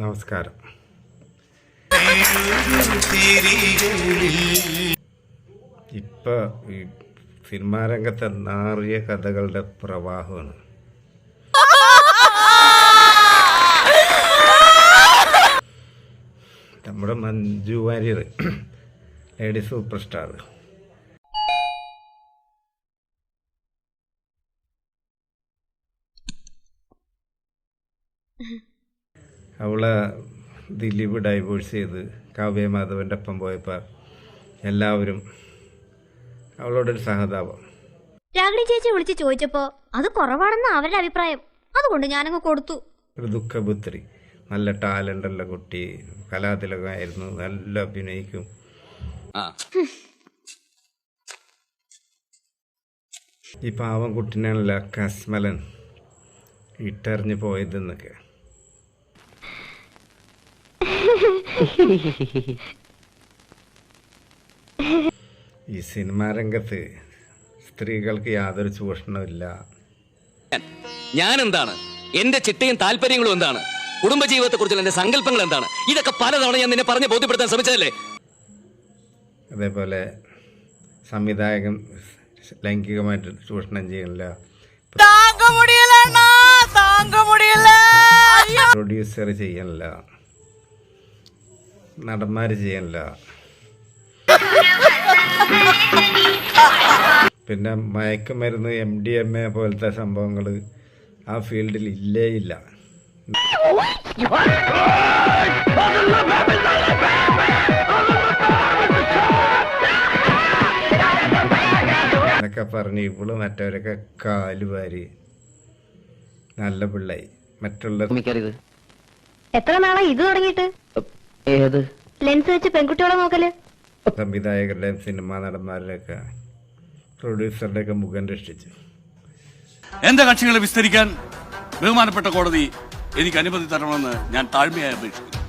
നമസ്കാരം. ഇപ്പൊ ഈ സിനിമാ രംഗത്തെ നാറിയ കഥകളുടെ പ്രവാഹമാണ്. നമ്മുടെ Manju Warrier lady super star അവളെ ദിലീപ് ഡൈവോഴ്സ് ചെയ്ത് കാവ്യ മാധവന്റെ ഒപ്പം പോയപ്പോൾ എല്ലാവരും അവളോടൊരു സഹതാപം. രാഗിണി ചേച്ചി വിളിച്ച് ചോദിച്ചപ്പോൾ അത് കുറവാണെന്ന് അവരുടെ അഭിപ്രായം. അതുകൊണ്ട് ഞാനങ്ങ് കൊടുത്തു. ഒരു ദുഃഖപുത്രി നല്ല ടാലന്റ് ഉള്ള കുട്ടി കലാതിലകമായിരുന്നു നല്ല അഭിനയിക്കും. ഈ പാവം കുട്ടിനാണല്ലോ കസ്മലൻ ഇട്ടെറിഞ്ഞ് പോയതെന്നൊക്കെ. ഈ സിനിമാ രംഗത്ത് സ്ത്രീകൾക്ക് യാതൊരു ചൂഷണമില്ല ഞാൻ എന്താണ് എന്റെ ചിട്ടയും താല്പര്യങ്ങളും എന്താണ്? കുടുംബജീവിതത്തെ കുറിച്ചുള്ള എന്റെ സങ്കല്പങ്ങൾ എന്താണ്? ഇതൊക്കെ പലതവണ ഞാൻ നിന്നെ പറഞ്ഞ് ബോധ്യപ്പെടുത്താൻ ശ്രമിച്ചതല്ലേ? അതേപോലെ സംവിധായകൻ ലൈംഗികമായിട്ട് ചൂഷണം ചെയ്യില്ല പ്രൊഡ്യൂസർ ചെയ്യണില്ല നടന്മാർ ചെയ്യണില്ല പിന്നെ മയക്കുമരുന്ന് എം ഡി എം എ പോലത്തെ സംഭവങ്ങൾ ആ ഫീൽഡിൽ ഇല്ലേ ഇല്ല. എന്നൊക്കെ പറഞ്ഞ് ഇവൾ മറ്റവരൊക്കെ കാലുവാരി നല്ല പിള്ളായി. മറ്റുള്ള എത്ര നാളായി ഇത് തുടങ്ങിയിട്ട്? ഏത്? ലെൻസ് വെച്ച് പെൺകുട്ടികളെ നോക്കൽ. സംവിധായകരുടെയും സിനിമാ നടന്മാരുടെയൊക്കെ പ്രൊഡ്യൂസറുടെയൊക്കെ മുഖം രക്ഷിച്ചു. എന്റെ കക്ഷികളെ വിസ്തരിക്കാൻ ബഹുമാനപ്പെട്ട കോടതി എനിക്ക് അനുമതി തരണമെന്ന് ഞാൻ താഴ്മയായി അപേക്ഷിക്കുന്നു.